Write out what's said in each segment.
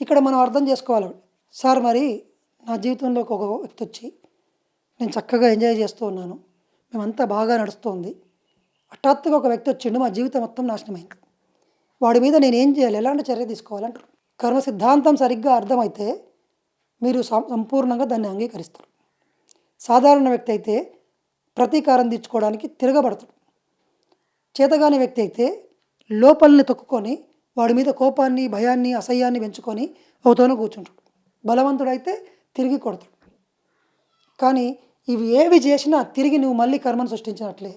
ఇక్కడ మనం అర్థం చేసుకోవాలి. సార్ మరి నా జీవితంలోకి ఒక వ్యక్తి వచ్చి నేను చక్కగా ఎంజాయ్ చేస్తూ ఉన్నాను. మేమంతా బాగా నడుస్తుంది. హఠాత్తుగా ఒక వ్యక్తి వచ్చిండు మా జీవితం మొత్తం నాశనమైంది. వాడి మీద నేను ఏం చేయాలి? ఎలాంటి చర్య తీసుకోవాలంటారు? కర్మ సిద్ధాంతం సరిగ్గా అర్థమైతే మీరు సం- సంపూర్ణంగా దాన్ని అంగీకరిస్తారు. సాధారణ వ్యక్తి అయితే ప్రతీకారం తీర్చుకోవడానికి తిరగబడతాడు. చేతగాని వ్యక్తి అయితే లోపలిని తొక్కుకొని వాడి మీద కోపాన్ని భయాన్ని అసహ్యాన్ని పెంచుకొని ఒకతోనే కూర్చుంటాడు. బలవంతుడైతే తిరిగి కొడతాడు. కానీ ఇవి ఏవి చేసినా తిరిగి నువ్వు మళ్ళీ కర్మను సృష్టించినట్లే.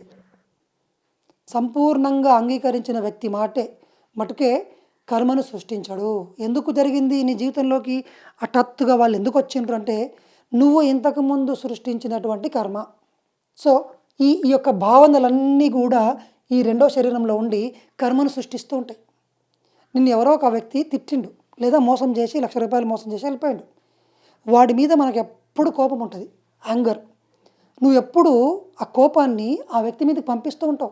సంపూర్ణంగా అంగీకరించిన వ్యక్తి మాటే మటుకే కర్మను సృష్టించాడు. ఎందుకు జరిగింది నీ జీవితంలోకి? హఠాత్తుగా వాళ్ళు ఎందుకు వచ్చిండ్రు అంటే నువ్వు ఇంతకుముందు సృష్టించినటువంటి కర్మ. సో ఈ ఈ యొక్క భావనలన్నీ కూడా ఈ రెండో శరీరంలో ఉండి కర్మను సృష్టిస్తూ ఉంటాయి. నిన్ను ఎవరో ఒక వ్యక్తి తిట్టిండు లేదా మోసం చేసి లక్ష రూపాయలు మోసం చేసి వెళ్ళిపోయాడు. వాడి మీద మనకు ఎప్పుడు కోపం ఉంటుంది? యాంగర్ నువ్వు ఎప్పుడు ఆ కోపాన్ని ఆ వ్యక్తి మీదకి పంపిస్తూ ఉంటావు.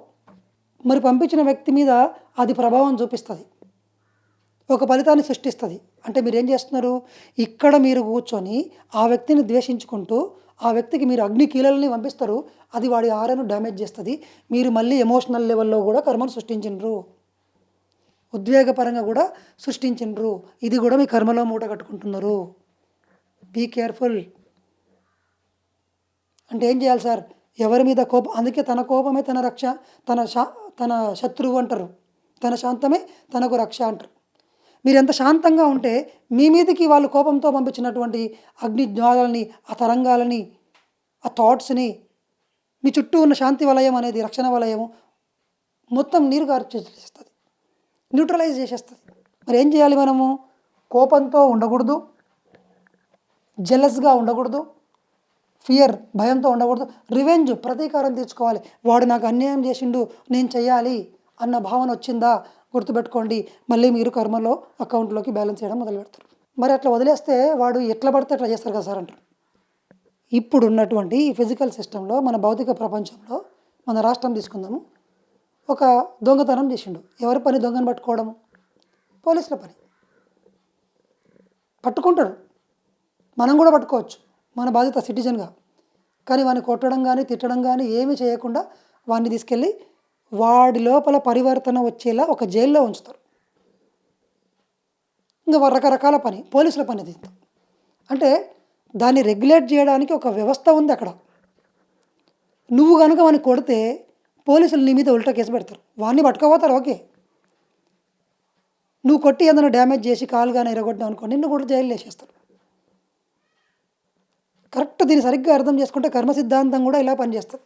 మరి పంపించిన వ్యక్తి మీద అది ప్రభావం చూపిస్తుంది. ఒక ఫలితాన్ని సృష్టిస్తుంది. అంటే మీరు ఏం చేస్తున్నారు? ఇక్కడ మీరు కూర్చొని ఆ వ్యక్తిని ద్వేషించుకుంటూ ఆ వ్యక్తికి మీరు అగ్ని కీలల్ని పంపిస్తారు. అది వాడి ఆరను డ్యామేజ్ చేస్తుంది. మీరు మళ్ళీ ఎమోషనల్ లెవెల్లో కూడా కర్మను సృష్టించిండ్రు ఉద్వేగపరంగా కూడా సృష్టించిండ్రు ఇది కూడా మీ కర్మలో మూట కట్టుకుంటున్నారు. బీ కేర్ఫుల్ అంటే ఏం చేయాలి సార్? ఎవరి మీద కోపం అందుకే తన కోపమే తన రక్ష తన శా తన శత్రువు అంటారు. తన శాంతమే తనకు రక్ష అంటారు. మీరు ఎంత శాంతంగా ఉంటే మీ మీదకి వాళ్ళు కోపంతో పంపించినటువంటి అగ్ని జ్వాలల్ని ఆ తరంగాలని ఆ థాట్స్ని మీ చుట్టూ ఉన్న శాంతి వలయం అనేది రక్షణ వలయము మొత్తం నీరు గారు న్యూట్రలైజ్ చేసేస్తుంది. మరి ఏం చేయాలి మనము? కోపంతో ఉండకూడదు. జెలస్గా ఉండకూడదు. ఫియర్ భయంతో ఉండకూడదు. రివెంజ్ ప్రతీకారం తీర్చుకోవాలి. వాడు నాకు అన్యాయం చేసిండు నేను చేయాలి అన్న భావన వచ్చిందా? గుర్తుపెట్టుకోండి. మళ్ళీ మీరు కర్మలో అకౌంట్లోకి బ్యాలెన్స్ చేయడం మొదలు పెడతారు. మరి అట్లా వదిలేస్తే వాడు ఎట్లా పడితే అట్లా చేస్తారు కదా సార్ అంటారు. ఇప్పుడు ఉన్నటువంటి ఈ ఫిజికల్ సిస్టంలో మన భౌతిక ప్రపంచంలో మన రాష్ట్రం తీసుకుందాము. ఒక దొంగతనం చేసిండు. ఎవరి పని దొంగను పట్టుకోవడం పోలీసుల పని. పట్టుకుంటాడు మనం కూడా పట్టుకోవచ్చు. మన బాధ్యత సిటిజన్గా. కానీ వాడిని కొట్టడం కానీ తిట్టడం కానీ ఏమీ చేయకుండా వాడిని తీసుకెళ్ళి వాడి లోపల పరివర్తన వచ్చేలా ఒక జైల్లో ఉంచుతారు. ఇంకా రకరకాల పని పోలీసుల పని దీంతో అంటే దాన్ని రెగ్యులేట్ చేయడానికి ఒక వ్యవస్థ ఉంది అక్కడ. నువ్వు కనుక వాడిని కొడితే పోలీసులు నీ మీద ఉల్టా కేసు పెడతారు. వాడిని పట్టుకోపోతారు ఓకే. నువ్వు కొట్టి ఏదైనా డ్యామేజ్ చేసి కాలు కానీ ఎరగొట్టావు అనుకో నిన్ను కూడా జైలు వేసేస్తారు. కరెక్ట్ దీన్ని సరిగ్గా అర్థం చేసుకుంటే కర్మ సిద్ధాంతం కూడా ఇలా పనిచేస్తుంది.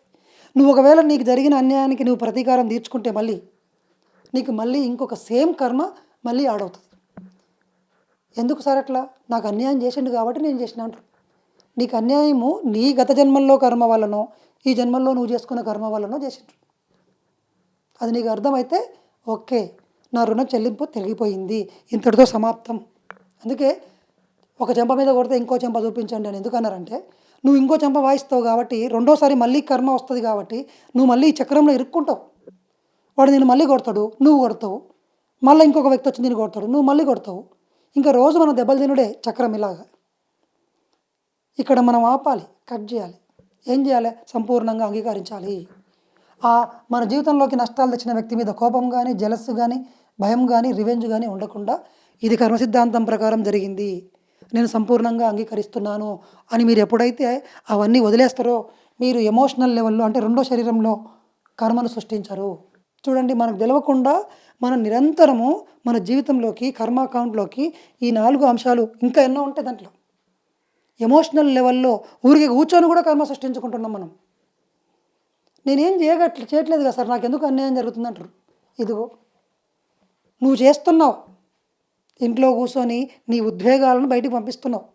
నువ్వు ఒకవేళ నీకు జరిగిన అన్యాయానికి నువ్వు ప్రతీకారం తీర్చుకుంటే మళ్ళీ నీకు మళ్ళీ ఇంకొక సేమ్ కర్మ మళ్ళీ ఆడవుతుంది. ఎందుకు సార్ అట్లా? నాకు అన్యాయం చేసిండు కాబట్టి నేను చేసిన అంటారు నీకు అన్యాయము నీ గత జన్మల్లో కర్మ వల్లనో ఈ జన్మల్లో నువ్వు చేసుకున్న కర్మ వల్లనో చేసిండ్రు అది నీకు అర్థమైతే ఓకే నా రుణం చెల్లింపు తిరిగిపోయింది ఇంతటితో సమాప్తం. అందుకే ఒక చెంప మీద కొడితే ఇంకో చెంప చూపించండి అని ఎందుకన్నారంటే నువ్వు ఇంకో చెంప వాయిస్తావు కాబట్టి రెండోసారి మళ్ళీ కర్మ వస్తుంది కాబట్టి నువ్వు మళ్ళీ ఈ చక్రంలో ఇరుక్కుంటావు. వాడు నేను మళ్ళీ కొడతాడు నువ్వు కొడతావు. మళ్ళీ ఇంకొక వ్యక్తి వచ్చి నేను కొడతాడు నువ్వు మళ్ళీ కొడతావు. ఇంకా రోజు మనం దెబ్బలు తినుడే చక్రం ఇలాగా. ఇక్కడ మనం ఆపాలి కట్ చేయాలి. ఏం చేయాలి? సంపూర్ణంగా అంగీకరించాలి. ఆ మన జీవితంలోకి నష్టాలు తెచ్చిన వ్యక్తి మీద కోపం కానీ జలస్సు కానీ భయం కానీ రివెంజ్ కానీ ఉండకుండా ఇది కర్మ సిద్ధాంతం ప్రకారం జరిగింది. నేను సంపూర్ణంగా అంగీకరిస్తున్నాను అని మీరు ఎప్పుడైతే అవన్నీ వదిలేస్తారో మీరు ఎమోషనల్ లెవెల్లో అంటే రెండో శరీరంలో కర్మను సృష్టించరు. చూడండి మనకు తెలవకుండా మనం నిరంతరము మన జీవితంలోకి కర్మ అకౌంట్లోకి ఈ నాలుగు అంశాలు ఇంకా ఎన్నో ఉంటాయి దాంట్లో. ఎమోషనల్ లెవెల్లో ఊరికి కూర్చొని కూడా కర్మ సృష్టించుకుంటున్నాం మనం. నేనేం చేయగట్ల చేయట్లేదు కదా సార్ నాకు ఎందుకు అన్యాయం జరుగుతుంది అంటారు ఇదిగో నువ్వు చేస్తున్నావు. ఇంట్లో కూర్చొని నీ ఉద్వేగాలను బయటికి పంపిస్తున్నావు.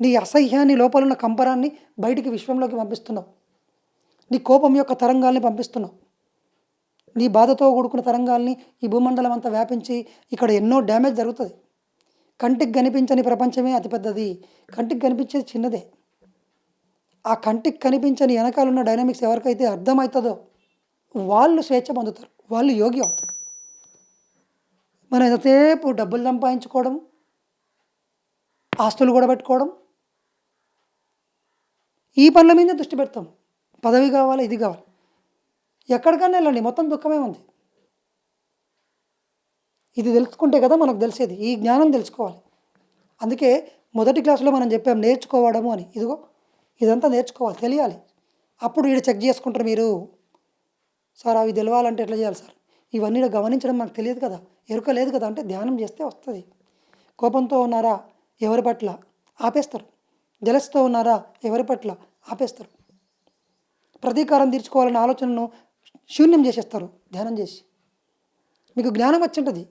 నీ అసహ్యాన్ని లోపల ఉన్న కంపరాన్ని బయటికి విశ్వంలోకి పంపిస్తున్నావు. నీ కోపం యొక్క తరంగాల్ని పంపిస్తున్నావు. నీ బాధతో కూడుకున్న తరంగాల్ని ఈ భూమండలం అంతా వ్యాపించి ఇక్కడ ఎన్నో డ్యామేజ్ జరుగుతుంది. కంటికి కనిపించని ప్రపంచమే అతిపెద్దది. కంటికి కనిపించేది చిన్నదే. ఆ కంటికి కనిపించని వెనకాలన్న డైనమిక్స్ ఎవరికైతే అర్థమవుతుందో వాళ్ళు స్వేచ్ఛ పొందుతారు వాళ్ళు యోగి అవుతారు. మనం ఎంతసేపు డబ్బులు సంపాదించుకోవడం ఆస్తులు కూడా పెట్టుకోవడం ఈ పనుల మీదే దృష్టి పెడతాం. పదవి కావాలి ఇది కావాలి. ఎక్కడికన్నా వెళ్ళండి మొత్తం దుఃఖమే ఉంది. ఇది తెలుసుకుంటే కదా మనకు తెలిసేది ఈ జ్ఞానం తెలుసుకోవాలి. అందుకే మొదటి క్లాసులో మనం చెప్పాం నేర్చుకోవడము అని. ఇదిగో ఇదంతా నేర్చుకోవాలి తెలియాలి. అప్పుడు వీడు చెక్ చేసుకుంటారు మీరు. సార్ అవి తెలవాలంటే ఎట్లా చేయాలి సార్? ఇవన్నీ గమనించడం మనకు తెలియదు కదా. ఎరుక లేదు కదా అంటే ధ్యానం చేస్తే వస్తుంది. కోపంతో ఉన్నారా? ఎవరి పట్ల? ఆపేస్తారు. జలస్తో ఉన్నారా? ఎవరి పట్ల? ఆపేస్తారు. ప్రతీకారం తీర్చుకోవాలనే ఆలోచనను శూన్యం చేసేస్తారు ధ్యానం చేసి. మీకు జ్ఞానం వచ్చి ఉంటుంది.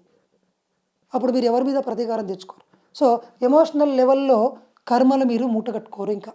అప్పుడు మీరు ఎవరి మీద ప్రతీకారం తెచ్చుకోరు సో ఎమోషనల్ లెవెల్లో కర్మలు మీరు మూట కట్టుకోరు ఇంకా.